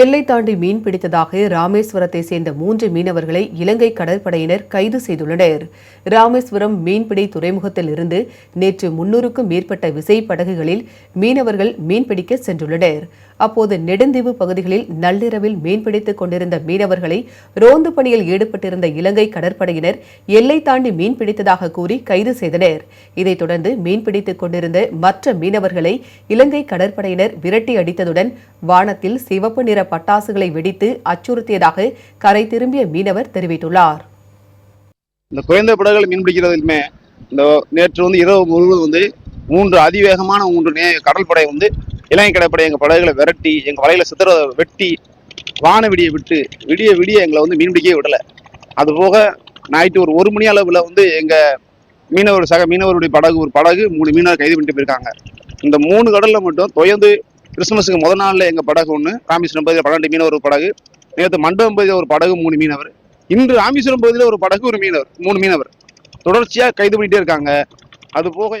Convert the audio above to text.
எல்லை தாண்டி மீன் பிடித்ததாக ராமேஸ்வரத்தை சேர்ந்த மூன்று மீனவர்களை இலங்கை கடற்படையினர் கைது செய்துள்ளனர். ராமேஸ்வரம் மீன்பிடி துறைமுகத்தில் இருந்து நேற்று முன்னூறுக்கும் மேற்பட்ட விசைப்படகுகளில் மீனவர்கள் மீன்பிடிக்க சென்றுள்ளனர். அப்போது நெடுந்தீவு பகுதிகளில் நள்ளிரவில் மீன்பிடித்துக் கொண்டிருந்த மீனவர்களை ரோந்து பணியில் ஈடுபட்டிருந்த இலங்கை கடற்படையினர் எல்லை தாண்டி மீன்பிடித்ததாக கூறி கைது செய்தனர். இதைத் தொடர்ந்து மீன்பிடித்துக் கொண்டிருந்த மற்ற மீனவர்களை இலங்கை கடற்படையினர் விரட்டி அடித்ததுடன் வானத்தில் சிவப்பு நிற பட்டாசுகளை வெடித்து அச்சுறுத்தியதாக கரை திரும்பிய மீனவர் தெரிவித்துள்ளார். இந்த குறைந்த படகுகள் மீன் பிடிக்கிறதுலுமே இந்த நேற்று வந்து இரவு முழுவதும் வந்து மூன்று அதிவேகமான மூன்று நே கடற்படை வந்து இலங்கை கடற்படை எங்கள் படகுகளை விரட்டி எங்கள் வலையில சித்திர வெட்டி வான விடிய விட்டு விடிய விடிய எங்களை வந்து மீன் பிடிக்கவே விடலை. அது போக நைட்டு ஒரு ஒரு மணி அளவில் வந்து எங்கள் மீனவர் சக மீனவருடைய படகு ஒரு படகு மூணு மீனவர் கைது பண்ணிட்டு போயிருக்காங்க. இந்த மூணு கடலில் மட்டும் தொயந்து கிறிஸ்துமஸுக்கு முதல் நாளில் எங்கள் படகு ஒன்று ராமேஸ்வரம் பகுதியில் பன்னெண்டு மீனவர் ஒரு படகு. நேற்று மண்டபம் பகுதியில் ஒரு படகு மூணு மீனவர் இன்று ராமேஸ்வரம் பகுதியில் ஒரு படகு ஒரு மீனவர் மூணு மீனவர் தொடர்ச்சியாக கைது பண்ணிட்டே இருக்காங்க. அது போக